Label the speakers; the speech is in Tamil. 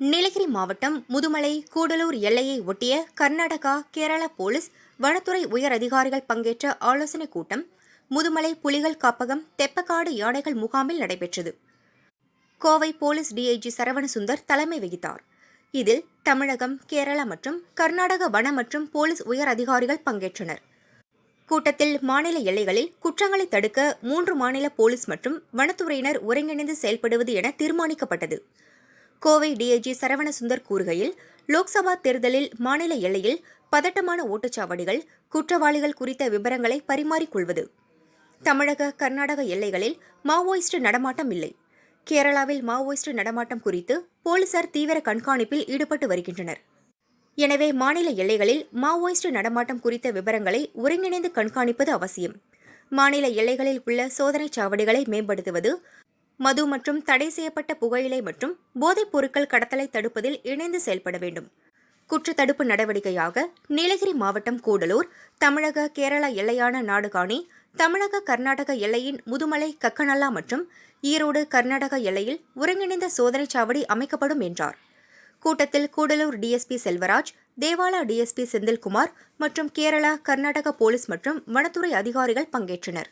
Speaker 1: நீலகிரி மாவட்டம் முதுமலை கூடலூர் எல்லையை ஒட்டிய கர்நாடகா கேரளா போலீஸ் வனத்துறை உயர் அதிகாரிகள் பங்கேற்ற ஆலோசனைக் கூட்டம் முதுமலை புலிகள் காப்பகம் தெப்பக்காடு யானைகள் முகாமில் நடைபெற்றது. கோவை போலீஸ் டிஐஜி சரவணசுந்தர் தலைமை வகித்தார். இதில் தமிழகம் கேரளா மற்றும் கர்நாடக வன மற்றும் போலீஸ் உயர் அதிகாரிகள் பங்கேற்றனர். கூட்டத்தில் மாநில எல்லைகளில் குற்றங்களை தடுக்க மூன்று மாநில போலீஸ் மற்றும் வனத்துறையினர் ஒருங்கிணைந்து செயல்படுவது என தீர்மானிக்கப்பட்டது. கோவை டிஐஜி சரவணசுந்தர் கூறுகையில் லோக்சபா தேர்தலில் மாநில எல்லையில் பதட்டமான ஓட்டுச்சாவடிகள் குற்றவாளிகள் குறித்த விவரங்களை பரிமாறிக்கொள்வது. தமிழக கர்நாடக எல்லைகளில் மாவோயிஸ்ட் நடமாட்டம் இல்லை. கேரளாவில் மாவோயிஸ்ட் நடமாட்டம் குறித்து போலீசார் தீவிர கண்காணிப்பில் ஈடுபட்டு வருகின்றனர். எனவே மாநில எல்லைகளில் மாவோயிஸ்ட் நடமாட்டம் குறித்த விவரங்களை ஒருங்கிணைந்து கண்காணிப்பது அவசியம். மாநில எல்லைகளில் உள்ள சோதனைச் சாவடிகளை மேம்படுத்துவது மது மற்றும் தடை செய்யப்பட்ட புகையிலை மற்றும் போதைப் பொருட்கள் கடத்தலை தடுப்பதில் இணைந்து செயல்பட வேண்டும். குற்றத்தடுப்பு நடவடிக்கையாக நீலகிரி மாவட்டம் கூடலூர் தமிழக கேரளா எல்லையான நாடுகாணி தமிழக கர்நாடக எல்லையின் முதுமலை கக்கநல்லா மற்றும் ஈரோடு கர்நாடக எல்லையில் ஒருங்கிணைந்த சோதனைச் சாவடி அமைக்கப்படும் என்றார். கூட்டத்தில் கூடலூர் டிஎஸ்பி செல்வராஜ் தேவாலா டிஎஸ்பி செந்தில்குமார் மற்றும் கேரளா கர்நாடக போலீஸ் மற்றும் வனத்துறை அதிகாரிகள் பங்கேற்றனர்.